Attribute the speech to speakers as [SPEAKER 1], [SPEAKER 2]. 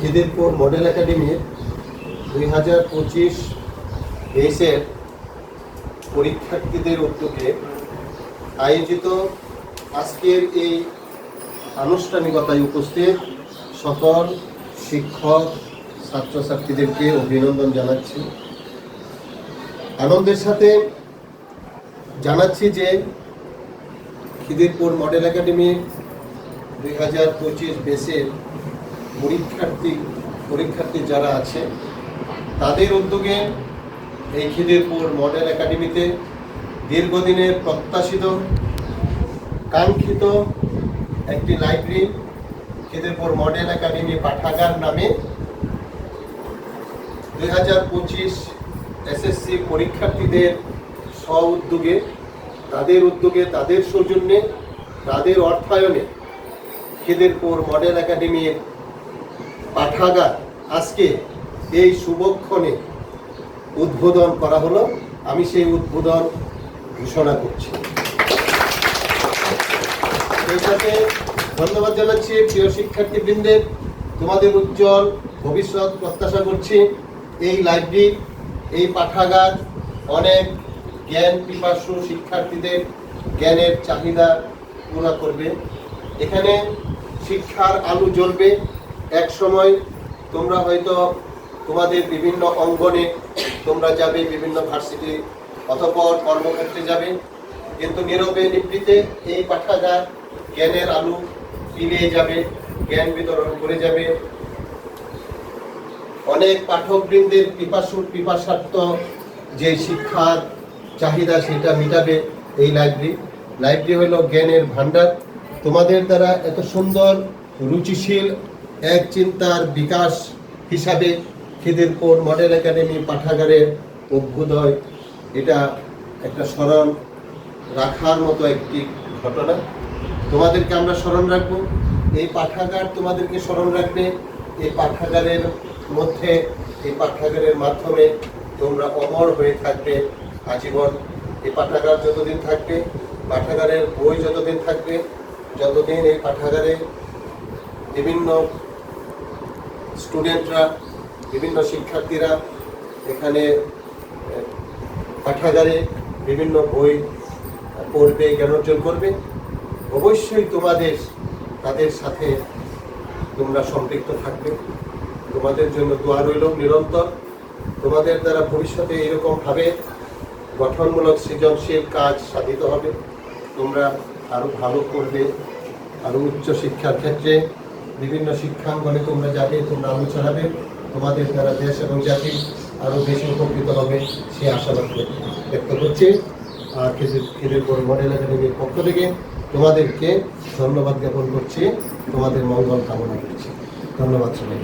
[SPEAKER 1] Khidirpur model একাডেমির দুই হাজার পঁচিশ তেইশের পরীক্ষার্থীদের উদ্যোগে আয়োজিত আজকের এই আনুষ্ঠানিকতায় উপস্থিত সকল শিক্ষক, ছাত্রছাত্রীদেরকে অভিনন্দন জানাচ্ছি। আনন্দের সাথে জানাচ্ছি যে খিদিরপুর মডেল একাডেমি দুই হাজার পঁচিশ বেসের পরীক্ষার্থী পরীক্ষার্থী যারা আছে, তাদের উদ্যোগে এই খিদিরপুর মডেল একাডেমিতে দীর্ঘদিনের প্রত্যাশিত, কাঙ্ক্ষিত একটি লাইব্রেরি খিদিরপুর মডেল একাডেমি পাঠাগার নামে দুই হাজার পঁচিশ এসএসসি পরীক্ষার্থীদের স্ব উদ্যোগে, তাদের উদ্যোগে, তাদের সৌজন্যে, তাদের অর্থায়নে খিদিরপুর মডেল একাডেমির পাঠাগার আজকে এই শুভক্ষণে উদ্বোধন করা হলো। আমি সেই উদ্বোধন ঘোষণা করছি। সেই সাথে ধন্যবাদ জানাচ্ছি প্রিয় শিক্ষার্থীবৃন্দের তোমাদের উজ্জ্বল ভবিষ্যৎ প্রত্যাশা করছি। এই লাইব্রেরি, এই পাঠাগার অনেক জ্ঞান পিপাসু শিক্ষার্থীদের জ্ঞানের চাহিদা পূরণ করবে। এখানে শিক্ষার আলো জ্বলবে। এক সময় তোমরা হয়তো তোমাদের বিভিন্ন অঙ্গনে তোমরা যাবে বিভিন্ন ভার্সিটি অথবা কর্মক্ষেত্রে যাবে। কিন্তু নীরবে নিবৃতে এই পাঠাগার জ্ঞানের আলো বিলিয়ে যাবে, জ্ঞান বিতরণ করে যাবে। অনেক পাঠকবৃন্দের পিপাসুর পিপাসার্থ যে শিক্ষার চাহিদা সেটা মেটাবে এই লাইব্রেরি। লাইব্রেরি হলো জ্ঞানের ভান্ডার তোমাদের দ্বারা এত সুন্দর, রুচিশীল, এক চিন্তার বিকাশ হিসাবে খিদিরপুর মডেল একাডেমি পাঠাগারের অভ্যুদয়, এটা একটা স্মরণ রাখার মতো একটি ঘটনা। তোমাদেরকে আমরা স্মরণ রাখব। এই পাঠাগার তোমাদেরকে স্মরণ রাখবে। এই পাঠাগারের মধ্যে, এই পাঠাগারের মাধ্যমে তোমরা অমর হয়ে থাকবে আজীবন। এই পাঠাগার যতদিন থাকবে, পাঠাগারের বই যতদিন থাকবে যতদিন এই পাঠাগারে বিভিন্ন স্টুডেন্টরা বিভিন্ন শিক্ষার্থীরা এখানে পাঠাগারে বিভিন্ন বই পড়বে জ্ঞান অর্জন করবে, অবশ্যই তোমাদের, তাদের সাথে তোমরা সম্পৃক্ত থাকবে। তোমাদের জন্য দোয়া রইল নিরন্তর। তোমাদের দ্বারা ভবিষ্যতে এরকমভাবে গঠনমূলক সৃজনশীল কাজ সাধিত হবে। তোমরা আরও ভালো করবে আরও উচ্চ শিক্ষার ক্ষেত্রে বিভিন্ন শিক্ষাঙ্গনে তোমরা যাবে, তোমরা আলো ছড়াবে তোমাদের দ্বারা দেশ এবং জাতি আরও বেশি উপকৃত হবে সে আশাবাদ ব্যক্ত করছি। আর বড় মডেল একাডেমির পক্ষ থেকে তোমাদেরকে ধন্যবাদ জ্ঞাপন করছি। তোমাদের মঙ্গল কামনা করছি। ধন্যবাদ সবাই